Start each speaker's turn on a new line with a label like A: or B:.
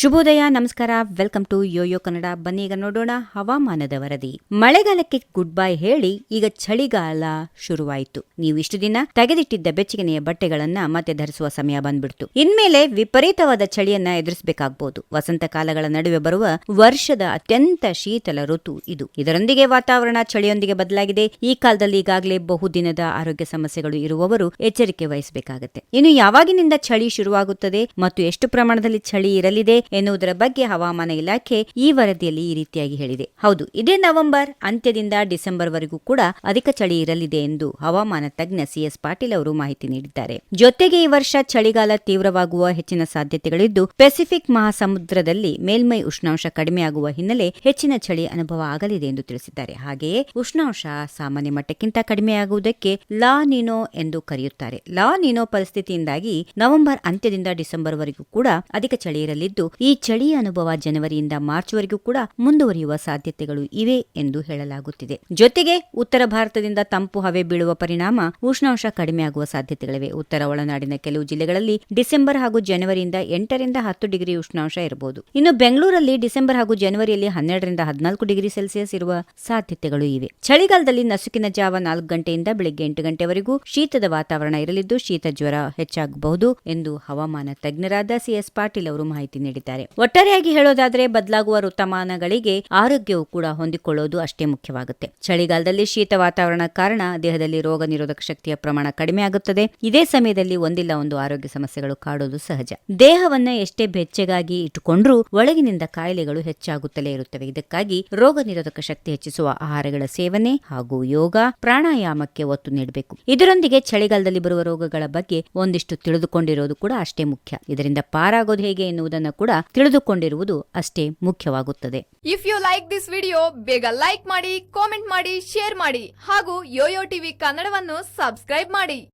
A: ಶುಭೋದಯ, ನಮಸ್ಕಾರ. Welcome to Yoyo Kannada ಬನ್ನಿ ಈಗ ನೋಡೋಣ ಹವಾಮಾನದ ವರದಿ. ಮಳೆಗಾಲಕ್ಕೆ ಗುಡ್ ಬೈ ಹೇಳಿ ಈಗ ಚಳಿಗಾಲ ಶುರುವಾಯಿತು. ನೀವು ಇಷ್ಟು ದಿನ ತೆಗೆದಿಟ್ಟಿದ್ದ ಬೆಚ್ಚಗಿನೆಯ ಬಟ್ಟೆಗಳನ್ನ ಮತ್ತೆ ಧರಿಸುವ ಸಮಯ ಬಂದ್ಬಿಡ್ತು. ಇನ್ಮೇಲೆ ವಿಪರೀತವಾದ ಚಳಿಯನ್ನ ಎದುರಿಸಬೇಕಾಗಬಹುದು ವಸಂತ ಕಾಲಗಳ ನಡುವೆ ಬರುವ ವರ್ಷದ ಅತ್ಯಂತ ಶೀತಲ ಋತು ಇದು. ಇದರೊಂದಿಗೆ ವಾತಾವರಣ ಚಳಿಯೊಂದಿಗೆ ಬದಲಾಗಿದೆ. ಈ ಕಾಲದಲ್ಲಿ ಈಗಾಗಲೇ ಬಹುದಿನದ ಆರೋಗ್ಯ ಸಮಸ್ಯೆಗಳು ಇರುವವರು ಎಚ್ಚರಿಕೆ ವಹಿಸಬೇಕಾಗುತ್ತೆ. ಇನ್ನು ಯಾವಾಗಿನಿಂದ ಚಳಿ ಶುರುವಾಗುತ್ತದೆ ಮತ್ತು ಎಷ್ಟು ಪ್ರಮಾಣದಲ್ಲಿ ಚಳಿ ಇರಲಿದೆ? ಎನ್ನುವುದರ ಬಗ್ಗೆ ಹವಾಮಾನ ಇಲಾಖೆ ಈ ವರದಿಯಲ್ಲಿ ಈ ರೀತಿಯಾಗಿ ಹೇಳಿದೆ. ಹೌದು, ಇದೇ ನವೆಂಬರ್ ಅಂತ್ಯದಿಂದ ಡಿಸೆಂಬರ್ ವರೆಗೂ ಕೂಡ ಅಧಿಕ ಚಳಿ ಇರಲಿದೆ ಎಂದು ಹವಾಮಾನ ತಜ್ಞ ಸಿಎಸ್ ಪಾಟೀಲ್ ಅವರು ಮಾಹಿತಿ ನೀಡಿದ್ದಾರೆ. ಜೊತೆಗೆ ಈ ವರ್ಷ ಚಳಿಗಾಲ ತೀವ್ರವಾಗುವ ಹೆಚ್ಚಿನ ಸಾಧ್ಯತೆಗಳಿದ್ದು, ಪೆಸಿಫಿಕ್ ಮಹಾಸಮುದ್ರದಲ್ಲಿ ಮೇಲ್ಮೈ ಉಷ್ಣಾಂಶ ಕಡಿಮೆಯಾಗುವ ಹಿನ್ನೆಲೆ ಹೆಚ್ಚಿನ ಚಳಿ ಅನುಭವ ಆಗಲಿದೆ ಎಂದು ತಿಳಿಸಿದ್ದಾರೆ. ಹಾಗೆಯೇ ಉಷ್ಣಾಂಶ ಸಾಮಾನ್ಯ ಮಟ್ಟಕ್ಕಿಂತ ಕಡಿಮೆಯಾಗುವುದಕ್ಕೆ ಲಾ ನಿನೋ ಎಂದು ಕರೆಯುತ್ತಾರೆ. ಲಾ ನಿನೋ ಪರಿಸ್ಥಿತಿಯಿಂದಾಗಿ ನವೆಂಬರ್ ಅಂತ್ಯದಿಂದ ಡಿಸೆಂಬರ್ ವರೆಗೂ ಕೂಡ ಅಧಿಕ ಚಳಿ ಇರಲಿದ್ದು ಈ ಚಳಿಯ ಅನುಭವ ಜನವರಿಯಿಂದ ಮಾರ್ಚ್ ವರೆಗೂ ಕೂಡ ಮುಂದುವರಿಯುವ ಸಾಧ್ಯತೆಗಳು ಇವೆ ಎಂದು ಹೇಳಲಾಗುತ್ತಿದೆ. ಜೊತೆಗೆ ಉತ್ತರ ಭಾರತದಿಂದ ತಂಪು ಹವೆ ಬೀಳುವ ಪರಿಣಾಮ ಉಷ್ಣಾಂಶ ಕಡಿಮೆಯಾಗುವ ಸಾಧ್ಯತೆಗಳಿವೆ. ಉತ್ತರ ಒಳನಾಡಿನ ಕೆಲವು ಜಿಲ್ಲೆಗಳಲ್ಲಿ ಡಿಸೆಂಬರ್ ಹಾಗೂ ಜನವರಿಯಿಂದ ಎಂಟರಿಂದ ಹತ್ತು ಡಿಗ್ರಿ ಉಷ್ಣಾಂಶ ಇರಬಹುದು. ಇನ್ನು ಬೆಂಗಳೂರಲ್ಲಿ ಡಿಸೆಂಬರ್ ಹಾಗೂ ಜನವರಿಯಲ್ಲಿ ಹನ್ನೆರಡರಿಂದ ಹದಿನಾಲ್ಕು ಡಿಗ್ರಿ ಸೆಲ್ಸಿಯಸ್ ಇರುವ ಸಾಧ್ಯತೆಗಳು ಇವೆ. ಚಳಿಗಾಲದಲ್ಲಿ ನಸುಕಿನ ಜಾವ ನಾಲ್ಕು ಗಂಟೆಯಿಂದ ಬೆಳಿಗ್ಗೆ ಎಂಟು ಗಂಟೆವರೆಗೂ ಶೀತದ ವಾತಾವರಣ ಇರಲಿದ್ದು ಶೀತ ಜ್ವರ ಹೆಚ್ಚಾಗಬಹುದು ಎಂದು ಹವಾಮಾನ ತಜ್ಞರಾದ ಸಿಎಸ್ ಪಾಟೀಲ್ ಅವರು ಮಾಹಿತಿ ನೀಡಿದ್ದಾರೆ. ಒಟ್ಟಾರೆಯಾಗಿ ಹೇಳೋದಾದ್ರೆ ಬದಲಾಗುವ ಋತುಮಾನಗಳಿಗೆ ಆರೋಗ್ಯವು ಕೂಡ ಹೊಂದಿಕೊಳ್ಳೋದು ಅಷ್ಟೇ ಮುಖ್ಯವಾಗುತ್ತೆ. ಚಳಿಗಾಲದಲ್ಲಿ ಶೀತ ವಾತಾವರಣ ಕಾರಣ ದೇಹದಲ್ಲಿ ರೋಗ ನಿರೋಧಕ ಶಕ್ತಿಯ ಪ್ರಮಾಣ ಕಡಿಮೆ ಆಗುತ್ತದೆ. ಇದೇ ಸಮಯದಲ್ಲಿ ಒಂದಿಲ್ಲ ಒಂದು ಆರೋಗ್ಯ ಸಮಸ್ಯೆಗಳು ಕಾಡೋದು ಸಹಜ. ದೇಹವನ್ನ ಎಷ್ಟೇ ಬೆಚ್ಚಗಾಗಿ ಇಟ್ಟುಕೊಂಡ್ರೂ ಒಳಗಿನಿಂದ ಕಾಯಿಲೆಗಳು ಹೆಚ್ಚಾಗುತ್ತಲೇ ಇರುತ್ತವೆ. ಇದಕ್ಕಾಗಿ ರೋಗ ನಿರೋಧಕ ಶಕ್ತಿ ಹೆಚ್ಚಿಸುವ ಆಹಾರಗಳ ಸೇವನೆ ಹಾಗೂ ಯೋಗ ಪ್ರಾಣಾಯಾಮಕ್ಕೆ ಒತ್ತು ನೀಡಬೇಕು. ಇದರೊಂದಿಗೆ ಚಳಿಗಾಲದಲ್ಲಿ ಬರುವ ರೋಗಗಳ ಬಗ್ಗೆ ಒಂದಿಷ್ಟು ತಿಳಿದುಕೊಂಡಿರೋದು ಕೂಡ ಅಷ್ಟೇ ಮುಖ್ಯ. ಇದರಿಂದ ಪಾರಾಗೋದು ಹೇಗೆ ಎನ್ನುವುದನ್ನು ಕೂಡ ತಿಳಿದುಕೊಂಡಿರುವುದು ಅಷ್ಟೇ ಮುಖ್ಯವಾಗುತ್ತದೆ.
B: If you like this video ಬೇಗ ಲೈಕ್ ಮಾಡಿ ಕಾಮೆಂಟ್ ಮಾಡಿ ಶೇರ್ ಮಾಡಿ ಹಾಗೂ ಯೋಯೋ ಟಿವಿ ಕನ್ನಡವನ್ನು ಸಬ್ಸ್ಕ್ರೈಬ್ ಮಾಡಿ.